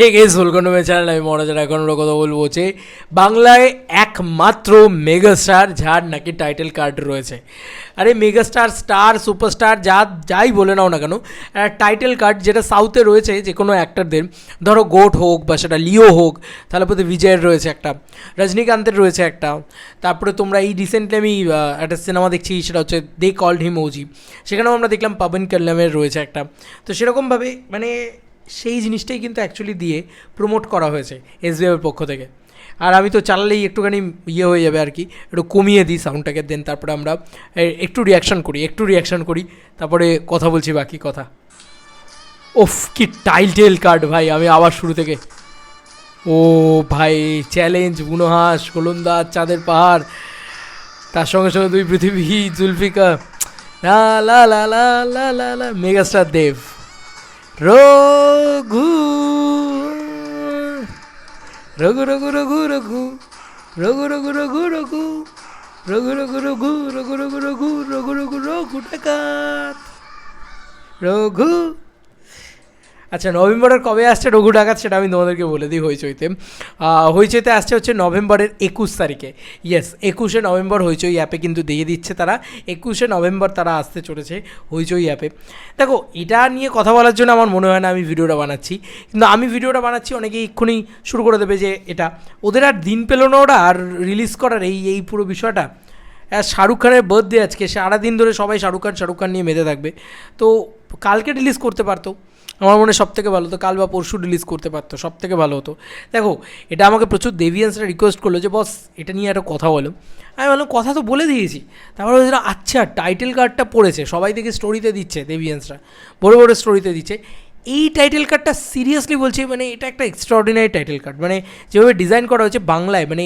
হে guess welcome channel আমি মহারাজার এখন আমরা কথা বলব যে বাংলায় একমাত্র মেগাস্টার যার নাকি টাইটেল কার্ড রয়েছে। আরে মেগাস্টার স্টার সুপারস্টার যা, যাই বলে নাও না কেন টাইটেল কার্ড যেটা সাউথে রয়েছে যে কোনো অ্যাক্টারদের ধরো গোট হোক বা সেটা লিও হোক তাহলে বিজয়ের রয়েছে একটা, রজনীকান্তের রয়েছে একটা, তারপরে তোমরা এই রিসেন্টলি আমি একটা সিনেমা দেখছি, সেটা হচ্ছে দে কল্ড হিম ওজি সেখানেও আমরা দেখলাম পাবন কল্যাণের রয়েছে একটা। তো সেরকমভাবে মানে সেই জিনিসটাই কিন্তু অ্যাকচুয়ালি দিয়ে প্রমোট করা হয়েছে এসবিআইয়ের পক্ষ থেকে। আর আমি তো চালালেই একটুখানি ইয়ে হয়ে যাবে আর কি, একটু কমিয়ে দিই সাউন্ডটাকে দেন তারপরে আমরা একটু রিয়াকশান করি, একটু রিয়াকশান করি, তারপরে কথা বলছি বাকি কথা। ওফ, কি টাইটেল কার্ড ভাই, আমি আবার শুরু থেকে। ও ভাই চ্যালেঞ্জ বুনোহাস গোলন্দাজ চাঁদের পাহাড়, তার সঙ্গে সঙ্গে দুই পৃথিবী জুলফিকা লা লা লা লা লা লা, মেগাস্টার দেব। রঘু রঘু রঘু রঘু রঘু রঘু রঘু রঘু রঘু রঘু রঘু রঘু রঘু রঘু রঘু রঘু রঘু রঘু টাকা রঘু আচ্ছা নভেম্বরের কবে আসছে রঘু ডাকাত সেটা আমি তোমাদেরকে বলে দিই হইচইতে। হইচইতে আসছে হচ্ছে নভেম্বরের একুশ তারিখে। ইয়েস একুশে নভেম্বর হইচই অ্যাপে কিন্তু দিয়ে দিচ্ছে তারা। একুশে নভেম্বর তারা আসতে চলেছে হইচই অ্যাপে দেখো, এটা নিয়ে কথা বলার জন্য আমার মনে হয় না আমি ভিডিওটা বানাচ্ছি। কিন্তু আমি ভিডিওটা বানাচ্ছি, অনেকেই এক্ষুনি শুরু করে দেবে যে এটা। ওদের আর দিন পেল না ওরা, আর রিলিজ করার এই এই পুরো বিষয়টা। আর শাহরুখ খানের বার্থডে আজকে, সারাদিন ধরে সবাই শাহরুখ খান শাহরুখ খান নিয়ে মেতে থাকবে। তো কালকে রিলিজ করতে পারতো। আমার মনে সব থেকে ভালো হতো, কাল বা পরশু রিলিজ করতে পারতো সব থেকে ভালো হতো। দেখো, এটা আমাকে প্রচুর দেভিয়ান্সরা রিকোয়েস্ট করল যে, বস, এটা নিয়ে একটা কথা বলো। আমি বললাম, কথা তো বলে দিয়েছি। তারপরে বলছিল আচ্ছা টাইটেল কার্ডটা পড়েছে। সবাই দেখে স্টোরিতে দিচ্ছে দেভিয়ান্সরা বড় বড় স্টোরিতে দিচ্ছে। এই টাইটেল কার্ডটা সিরিয়াসলি বলছি মানে এটা একটা এক্সট্রাঅর্ডিনারি টাইটেল কার্ড মানে যেভাবে ডিজাইন করা হয়েছে বাংলায় মানে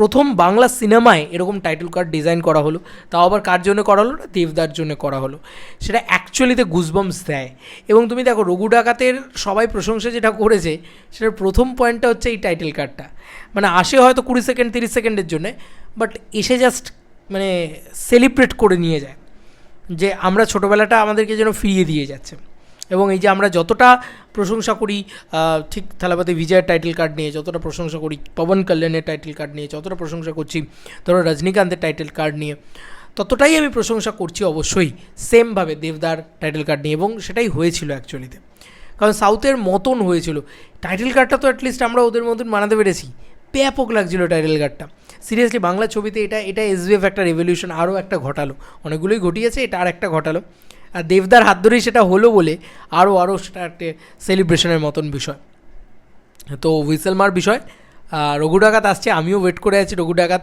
প্রথম বাংলা সিনেমায় এরকম টাইটেল কার্ড ডিজাইন করা হলো, তাও আবার কার জন্য করা হলো না? দেবদার জন্য করা হলো। সেটা অ্যাকচুয়ালিতে গুজবমস দেয়। এবং তুমি দেখো, রঘু ডাকাতের সবাই প্রশংসা যেটা করেছে, সেটার প্রথম পয়েন্টটা হচ্ছে এই টাইটেল কার্ডটা মানে আসে হয়তো কুড়ি সেকেন্ড তিরিশ সেকেন্ডের জন্যে বাট এসে জাস্ট মানে সেলিব্রেট করে নিয়ে যায়। যে আমরা ছোটোবেলাটা আমাদেরকে যেন ফিরিয়ে দিয়ে যাচ্ছে। এবং এই যে আমরা যতটা প্রশংসা করি ঠিক থালাপাতি বিজয়ের টাইটেল কার্ড নিয়ে, যতটা প্রশংসা করি, পবন কল্যাণের টাইটেল কার্ড নিয়ে, যতটা প্রশংসা করছি, ধরো রজনীকান্তের টাইটেল কার্ড নিয়ে, ততটাই আমি প্রশংসা করছি অবশ্যই সেমভাবে দেবদার টাইটেল কার্ড নিয়ে, এবং সেটাই হয়েছিল অ্যাকচুয়ালিতে কারণ সাউথের মতন হয়েছিল। টাইটেল কার্ডটা তো অ্যাটলিস্ট আমরা ওদের মতন বানাতে পেরেছি। ব্যাপক লাগছিল টাইটেল কার্ডটা সিরিয়াসলি বাংলা ছবিতে এটা এটা এসবিএফ একটা রেভলিউশন আরও একটা ঘটালো। অনেকগুলোই ঘটিয়েছে, এটা আর একটা ঘটালো। আর দেবদার হাত ধরেই সেটা হলো বলে আরও আরও সেটা একটা সেলিব্রেশনের মতন বিষয়। তো হুইসেল মার বিষয় রঘু ডাকাত আসছে, আমিও ওয়েট করে আছি রঘু ডাকাত,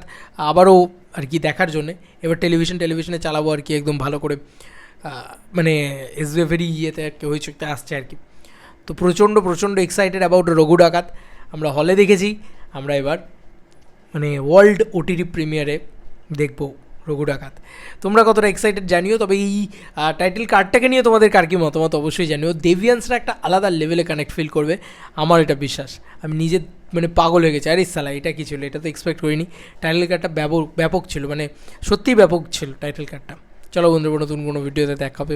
আবারও আর কি দেখার জন্যে। এবার টেলিভিশন টেলিভিশনে চালাবো আর কি একদম ভালো করে মানে এসবিএফেরই ইয়েতে আর কি হইচইতে আসছে আর কি। তো প্রচণ্ড প্রচণ্ড এক্সাইটেড অ্যাবাউট রঘু ডাকাত। আমরা হলে দেখেছি, আমরা এবার মানে ওয়ার্ল্ড ওটিটি প্রিমিয়ারে দেখব। রঘু ডাকাত তোমরা কতটা এক্সাইটেড জানিও, তবে এই টাইটেল কার্ডটাকে নিয়ে তোমাদের কার কি মতামত? অবশ্যই জানিও। দেভিয়ান্সরা একটা আলাদা লেভেলে কানেক্ট ফিল করবে। আমার এটা বিশ্বাস। আমি নিজে মানে পাগল হয়ে গেছে। আরে সালা এটা কী ছিল? এটা তো এক্সপেক্ট করিনি। টাইটেল কার্ডটা ব্যাপক ব্যাপক ছিল মানে সত্যিই ব্যাপক ছিল টাইটেল কার্ডটা চলো বন্ধুরা, নতুন কোনো ভিডিওতে দেখা হবে।